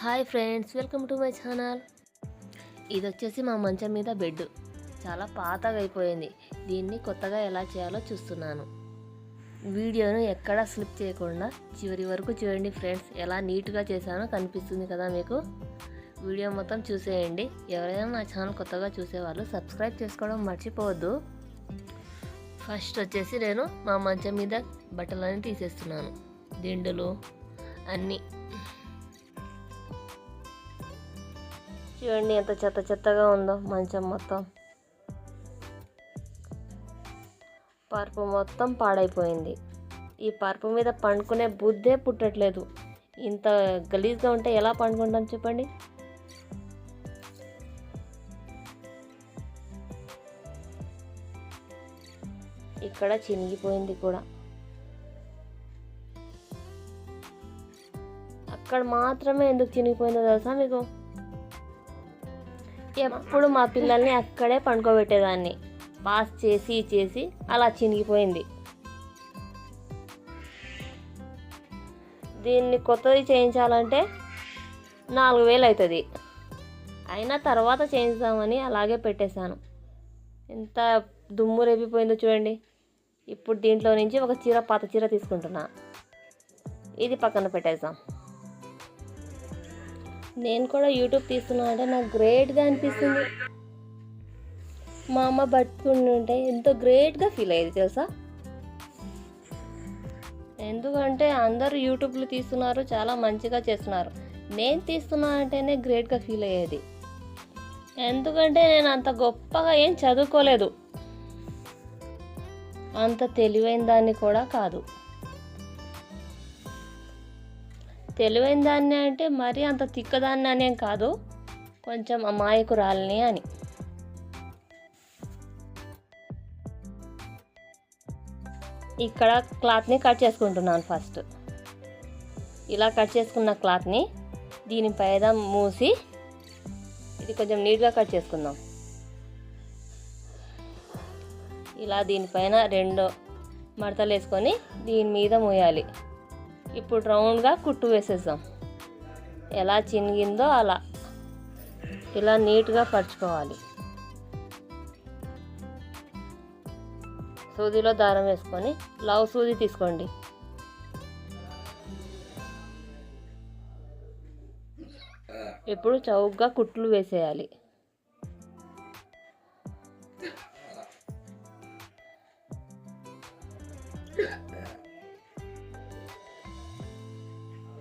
Hi friends welcome to my channel. ఇది వచ్చేసి మా మంచం మీద బెడ్. చాలా పాతగా అయిపోయింది. దీన్ని కొత్తగా ఎలా చేయాలో చూస్తున్నాను. వీడియోను ఎక్కడా స్లిప్ చేయకుండా చివరి వరకు చూడండి ఫ్రెండ్స్ ఎలా నీట్గా చేశానో కనిపిస్తుంది కదా మీకు. వీడియో మొత్తం చూసేయండి. ఎవరైనా నా ఛానల్ కొత్తగా చూసేవాళ్ళు సబ్స్క్రైబ్ చేసుకోవడం మర్చిపోవద్దు. ఫస్ట్ వచ్చేసి నేను మా మంచం మీద బట్టలన్నీ తీసేస్తున్నాను. దిండులు అన్నీ. చూడండి ఎంత చెత్త చెత్తగా ఉందో మంచం మొత్తం. పరుపు మొత్తం పాడైపోయింది. ఈ పరుపు మీద పండుకునే బుద్ధే పుట్టట్లేదు. ఇంత గలీజ్గా ఉంటే ఎలా పండుకుంటాం చెప్పండి? ఇక్కడ చినిగిపోయింది కూడా. అక్కడ మాత్రమే ఎందుకు చినిగిపోయిందో తెలుసా మీకు? ఎప్పుడు మా పిల్లల్ని అక్కడే పండుకోబెట్టేదాన్ని. పాస్ చేసి చేసి అలా చినిగిపోయింది. దీన్ని కొత్తది చేయించాలంటే నాలుగు వేలు అవుతుంది. అయినా తర్వాత చేయించామని అలాగే పెట్టేశాను. ఎంత దుమ్ము రేపిపోయిందో చూడండి. ఇప్పుడు దీంట్లో నుంచి ఒక చీర పాత చీర తీసుకుంటున్నా. ఇది పక్కన పెట్టేద్దాం. నేను కూడా యూట్యూబ్ తీస్తున్నా అంటే నాకు గ్రేట్గా అనిపిస్తుంది. మా అమ్మ పట్టుకుని ఉంటే ఎంతో గ్రేట్గా ఫీల్ అయ్యేది తెలుసా? ఎందుకంటే అందరూ యూట్యూబ్లు తీస్తున్నారు చాలా మంచిగా చేస్తున్నారు. నేను తీస్తున్నా అంటేనే గ్రేట్గా ఫీల్ అయ్యేది. ఎందుకంటే నేను అంత గొప్పగా ఏం చదువుకోలేదు. అంత తెలివైన దాన్ని కూడా కాదు. తెలివైన దాన్ని అంటే మరీ అంత తిక్కదాన్ని అనేం కాదు. కొంచెం అమాయకురాలని అని. ఇక్కడ క్లాత్ని కట్ చేసుకుంటున్నాను ఫస్ట్. ఇలా కట్ చేసుకున్న క్లాత్ని దీని పైన మూసి ఇది కొంచెం నీట్గా కట్ చేసుకుందాం. ఇలా దీనిపైన రెండు మడతలు వేసుకొని దీని మీద మూయాలి. ఇప్పుడు రౌండ్గా కుట్టు వేసేద్దాం. ఎలా చినిగిందో అలా. ఇలా నీట్గా పరుచుకోవాలి. సూదిలో దారం వేసుకొని లవ్ సూది తీసుకోండి. ఇప్పుడు చౌకగా కుట్లు వేసేయాలి.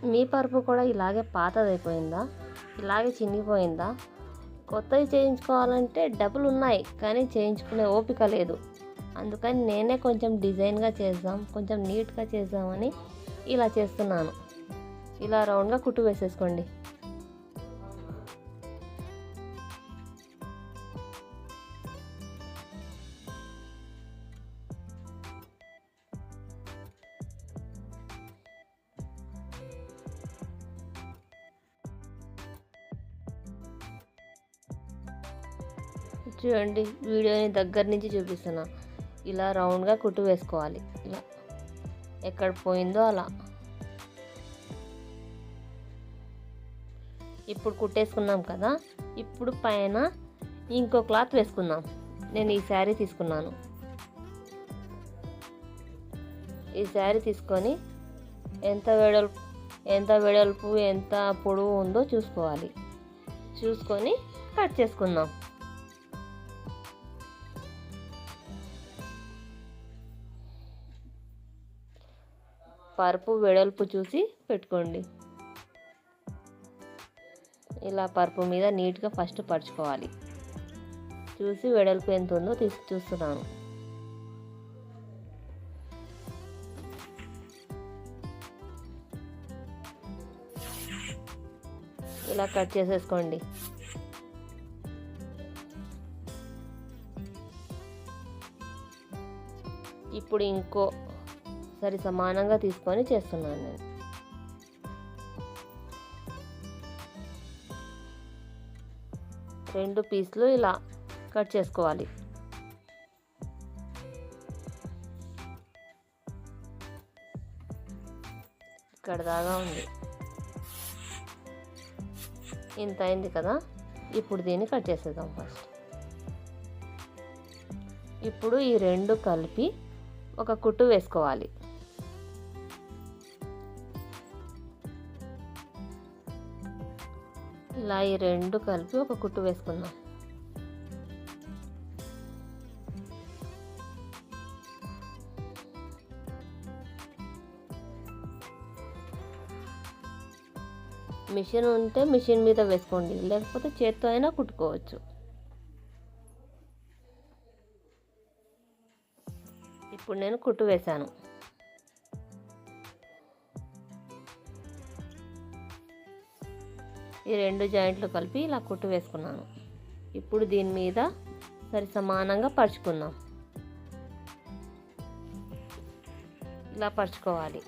మీ పరుపు కూడా ఇలాగే పాతదైపోయిందా? ఇలాగే చినిగిపోయిందా? కొత్తవి చేయించుకోవాలంటే డబ్బులు ఉన్నాయి కానీ చేయించుకునే ఓపిక లేదు. అందుకని నేనే కొంచెం డిజైన్గా చేద్దాం కొంచెం నీట్గా చేద్దామని ఇలా చేస్తున్నాను. ఇలా రౌండ్గా కుట్టు వేసేసుకోండి. చూడండి వీడియోని దగ్గర నుంచి చూపిస్తున్నా. ఇలా రౌండ్గా కుట్టు వేసుకోవాలి. ఇలా. ఎక్కడ పోయిందో అలా. ఇప్పుడు కుట్టేసుకున్నాం కదా ఇప్పుడు పైన ఇంకో క్లాత్ వేసుకుందాం. నేను ఈ శారీ తీసుకున్నాను. ఈ శారీ తీసుకొని ఎంత వెడల్పు ఎంత వెడల్పు ఎంత పొడవు ఉందో చూసుకోవాలి. చూసుకొని కట్ చేసుకుందాం. పరుపు వెడల్పు చూసి పెట్టుకోండి. ఇలా పరుపు మీద నీట్గా ఫస్ట్ పరుచుకోవాలి. చూసి వెడల్పు ఎంత ఉందో తీసి చూస్తున్నాను. ఇలా కట్ చేసేసుకోండి. ఇప్పుడు ఇంకో సరి సమానంగా తీసుకొని చేస్తున్నాను నేను. రెండు పీసులు ఇలా కట్ చేసుకోవాలి. ఇక్కడ దాగా ఉంది. ఇంత అయింది కదా ఇప్పుడు దీన్ని కట్ చేసేద్దాం ఫస్ట్. ఇప్పుడు ఈ రెండు కలిపి ఒక కుట్టు వేసుకోవాలి. ఇలా ఈ రెండు కలిపి ఒక కుట్టు వేసుకుందాం. మిషన్ ఉంటే మిషన్ మీద వేసుకోండి లేకపోతే చేత్తో అయినా కుట్టుకోవచ్చు. ఇప్పుడు నేను కుట్టు వేశాను. ఈ రెండు జాయింట్లు కలిపి ఇలా కుట్టు వేసుకున్నాను. ఇప్పుడు దీని మీద సరి సమానంగా పరుచుకుందాం. ఇలా పరుచుకోవాలి.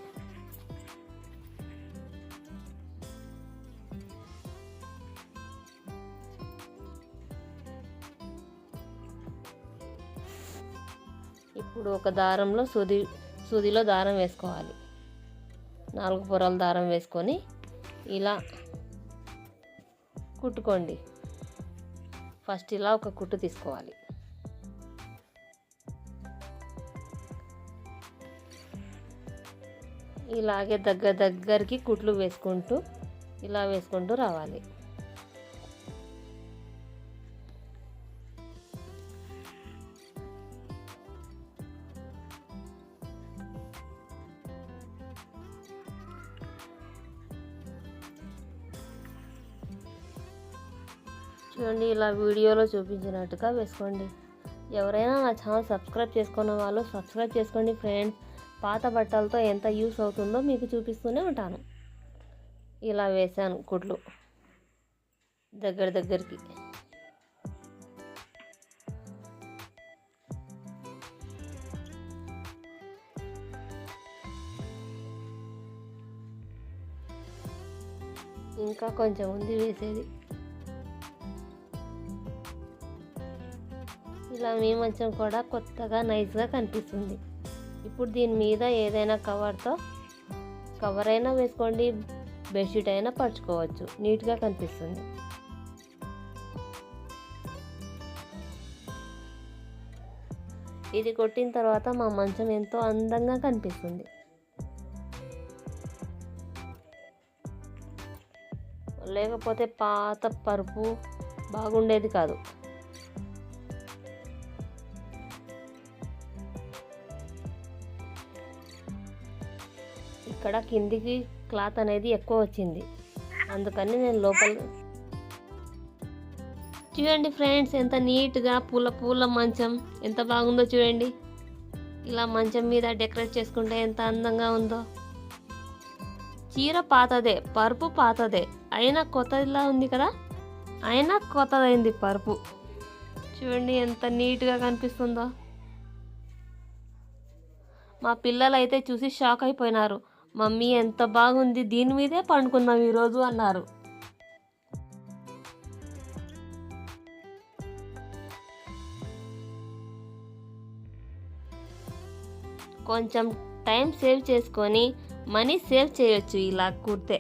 ఇప్పుడు ఒక దారంలో సూది సూదిలో దారం వేసుకోవాలి. నాలుగు పొరల దారం వేసుకొని ఇలా కుట్టుకోండి. ఫస్ట్ ఇలా ఒక కుట్టు తీసుకోవాలి. ఇలాగే దగ్గర దగ్గరికి కుట్లు వేసుకుంటూ ఇలా వేసుకుంటూ రావాలి. చూడండి ఇలా వీడియోలో చూపించినట్టుగా వేసుకోండి. ఎవరైనా నా ఛానల్ సబ్స్క్రైబ్ చేసుకున్న వాళ్ళు సబ్స్క్రైబ్ చేసుకోండి ఫ్రెండ్స్. పాత బట్టలతో ఎంత యూస్ అవుతుందో మీకు చూపిస్తూనే ఉంటాను. ఇలా వేసాను కుట్లు దగ్గర దగ్గరికి. ఇంకా కొంచెం ఉంది వేసేది. మీ మంచం కూడా కొత్తగా నైస్గా కనిపిస్తుంది. ఇప్పుడు దీని మీద ఏదైనా కవర్తో కవర్ అయినా వేసుకోండి బెడ్షీట్ అయినా పరుచుకోవచ్చు. నీట్గా కనిపిస్తుంది. ఇది కొట్టిన తర్వాత మా మంచం ఎంతో అందంగా కనిపిస్తుంది. లేకపోతే పాత పరుపు బాగుండేది కాదు. ఇక్కడ కిందికి క్లాత్ అనేది ఎక్కువ వచ్చింది. అందుకని నేను లోపల చూడండి ఫ్రెండ్స్ ఎంత నీట్గా పూల పూల మంచం ఎంత బాగుందో చూడండి. ఇలా మంచం మీద డెకరేట్ చేసుకుంటే ఎంత అందంగా ఉందో. చీర పాతదే పరుపు పాతదే. అయినా కొత్తదిలా ఉంది కదా? అయినా కొత్తదైంది పరుపు. చూడండి ఎంత నీట్గా కనిపిస్తుందో. మా పిల్లలు అయితే చూసి షాక్ అయిపోయినారు. మమ్మీ ఎంత బాగుంది దీని మీదే పండుకుందాం ఈరోజు అన్నారు. కొంచెం టైం సేవ్ చేసుకొని మనీ సేవ్ చేయొచ్చు ఇలా కుడితే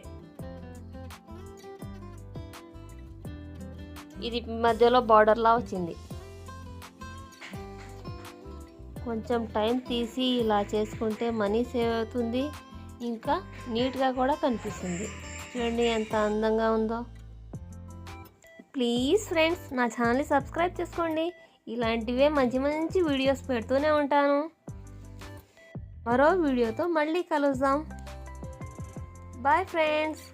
ఇది మధ్యలో బార్డర్లా వచ్చింది. కొంచెం టైం తీసి ఇలా చేసుకుంటే మనీ సేవ్ అవుతుంది. ఇంకా నీట్గా కూడా కనిపిస్తుంది. చూడండి ఎంత అందంగా ఉందో. ప్లీజ్ ఫ్రెండ్స్ నా ఛానల్ని సబ్స్క్రైబ్ చేసుకోండి. ఇలాంటివే మంచి మంచి వీడియోస్ పెడుతూనే ఉంటాను. మరో వీడియోతో మళ్ళీ కలుద్దాం. Bye friends.